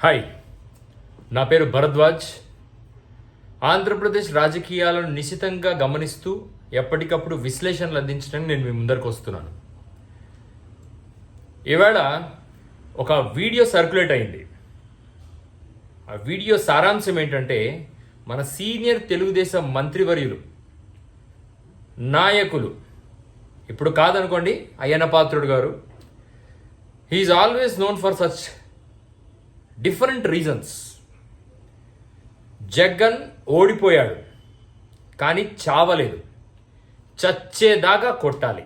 Hi నా పేరు భరద్వాజ్. ఆంధ్రప్రదేశ్ రాజకీయాలను నిశితంగా గమనిస్తూ ఎప్పటికప్పుడు విశ్లేషణలు అందించడానికి నేను మీ ముందరకు వస్తున్నాను. ఈవేళ ఒక వీడియో సర్క్యులేట్ అయింది. ఆ వీడియో సారాంశం ఏంటంటే మన సీనియర్ తెలుగుదేశం మంత్రివర్యులు నాయకులు ఇప్పుడు కాదనుకోండి Ayyanna Patrudu garu. He is always known for such different reasons Jagan ఓడిపోయాడు కానీ చావలేదు. చచ్చేదాకా కొట్టాలి.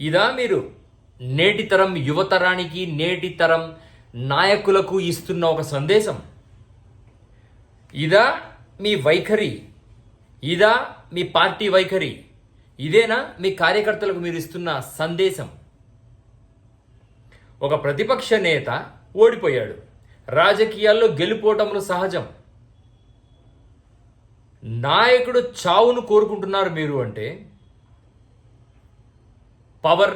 ఇదా మీరు నేటి తరం యువతరానికి నేటి తరం నాయకులకు ఇస్తున్న ఒక సందేశం. ఇదా మీ వైఖరి ఇదా మీ పార్టీ వైఖరి ఇదేనా మీ కార్యకర్తలకు మీరు ఇస్తున్న సందేశం. ఒక ప్రతిపక్ష నేత ఓడిపోయాడు. రాజకీయాల్లో గెలుపోవటములు సహజం. నాయకుడు చావును కోరుకుంటున్నారు మీరు అంటే పవర్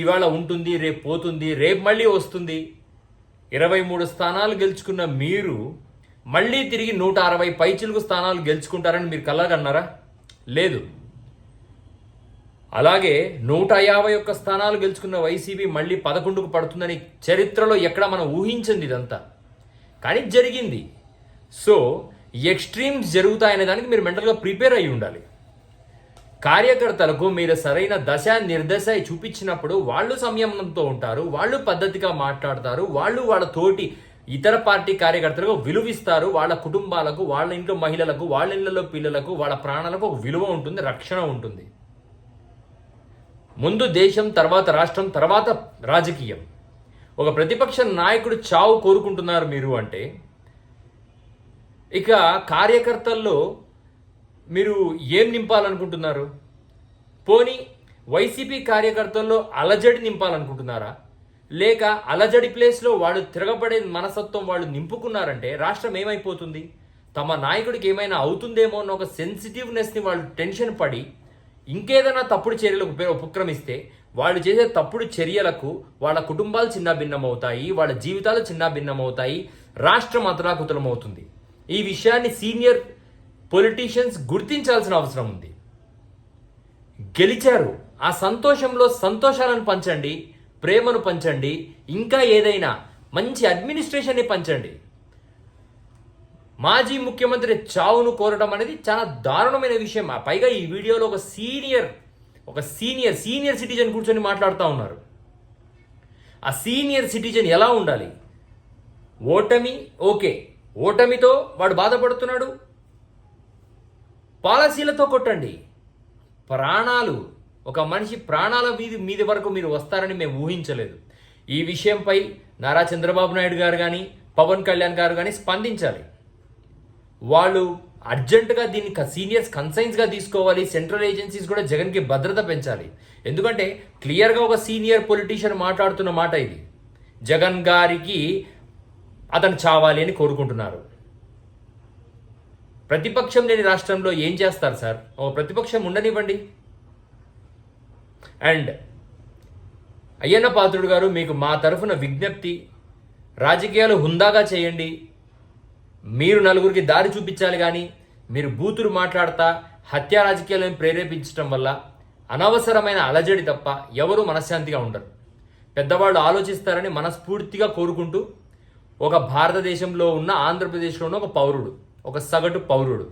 ఇవాళ ఉంటుంది రేపు పోతుంది రేపు మళ్ళీ వస్తుంది. ఇరవై మూడు స్థానాలు గెలుచుకున్న మీరు మళ్ళీ తిరిగి నూట అరవై పైచిలుగు స్థానాలు గెలుచుకుంటారని మీరు కలగన్నారా లేదు. అలాగే నూట యాభై ఒక్క స్థానాలు గెలుచుకున్న వైసీపీ మళ్ళీ పదకొండుకు పడుతుందని చరిత్రలో ఎక్కడ మనం ఊహించింది ఇదంతా. కానీ జరిగింది. సో ఎక్స్ట్రీమ్స్ జరుగుతాయనే దానికి మీరు మెంటల్గా ప్రిపేర్ అయి ఉండాలి. కార్యకర్తలకు మీరు సరైన దశ నిర్దశ చూపించినప్పుడు వాళ్ళు సంయమనంతో ఉంటారు వాళ్ళు పద్ధతిగా మాట్లాడతారు వాళ్ళు వాళ్ళ తోటి ఇతర పార్టీ కార్యకర్తలకు విలువిస్తారు వాళ్ళ కుటుంబాలకు వాళ్ళ ఇంట్లో మహిళలకు వాళ్ళ ఇళ్ళలో పిల్లలకు వాళ్ళ ప్రాణాలకు ఒక విలువ ఉంటుంది రక్షణ ఉంటుంది. ముందు దేశం తర్వాత రాష్ట్రం తర్వాత రాజకీయం. ఒక ప్రతిపక్ష నాయకుడు చావు కోరుకుంటున్నారు మీరు అంటే ఇక కార్యకర్తల్లో మీరు ఏం నింపాలనుకుంటున్నారు? పోనీ వైసీపీ కార్యకర్తల్లో అలజడి నింపాలనుకుంటున్నారా? లేక అలజడి ప్లేస్లో వాళ్ళు తిరగబడే మనసత్వం వాళ్ళు నింపుకున్నారంటే రాష్ట్రం ఏమైపోతుంది? తమ నాయకుడికి ఏమైనా అవుతుందేమో అన్న ఒక సెన్సిటివ్నెస్ని వాళ్ళు టెన్షన్ పడి ఇంకేదైనా తప్పుడు చర్యలకు ఉపక్రమిస్తే వాళ్ళు చేసే తప్పుడు చర్యలకు వాళ్ళ కుటుంబాలు చిన్న భిన్నమవుతాయి వాళ్ళ జీవితాలు చిన్న భిన్నమవుతాయి రాష్ట్రం అతరాకుతలమవుతుంది. ఈ విషయాన్ని సీనియర్ పొలిటీషియన్స్ గుర్తించాల్సిన అవసరం ఉంది. గెలిచారు. ఆ సంతోషంలో సంతోషాలను పంచండి ప్రేమను పంచండి ఇంకా ఏదైనా మంచి అడ్మినిస్ట్రేషన్ని పంచండి. మాజీ ముఖ్యమంత్రి చావును కోరడం అనేది చాలా దారుణమైన విషయం. పైగా ఈ వీడియోలో ఒక సీనియర్ ఒక సీనియర్ సీనియర్ సిటిజన్ కూర్చొని మాట్లాడుతూ ఉన్నారు. ఆ సీనియర్ సిటిజన్ ఎలా ఉండాలి? ఓటమి ఓకే. ఓటమితో వాడు బాధపడుతున్నాడు. పాలసీలతో కొట్టండి. ప్రాణాలు ఒక మనిషి ప్రాణాల మీది మీది వరకు మీరు వస్తారని మేము ఊహించలేదు. ఈ విషయంపై నారా చంద్రబాబు నాయుడు గారు కానీ పవన్ కళ్యాణ్ గారు కానీ స్పందించాలి. వాళ్ళు అర్జెంటుగా దీన్ని సీనియర్స్ కన్సైన్స్గా తీసుకోవాలి. సెంట్రల్ ఏజెన్సీస్ కూడా జగన్కి భద్రత పెంచాలి. ఎందుకంటే క్లియర్గా ఒక సీనియర్ పొలిటీషియన్ మాట్లాడుతున్న మాట ఇది. జగన్ గారికి అతను చావాలి అని కోరుకుంటున్నారు. ప్రతిపక్షం లేని రాష్ట్రంలో ఏం చేస్తారు సార్? ఒక ప్రతిపక్షం ఉండనివ్వండి. అండ్ అయ్యన్న పాత్రుడు గారు మీకు మా తరఫున విజ్ఞప్తి రాజకీయాలు హుందాగా చేయండి. మీరు నలుగురికి దారి చూపించాలి కానీ మీరు బూతులు మాట్లాడతా హత్యా రాజకీయాలను ప్రేరేపించడం వల్ల అనవసరమైన అలజడి తప్ప ఎవరు మనశ్శాంతిగా ఉండరు. పెద్దవాళ్ళు ఆలోచిస్తారని మనస్ఫూర్తిగా కోరుకుంటూ ఒక భారతదేశంలో ఉన్న ఆంధ్రప్రదేశ్లో ఉన్న ఒక పౌరుడు ఒక సగటు పౌరుడు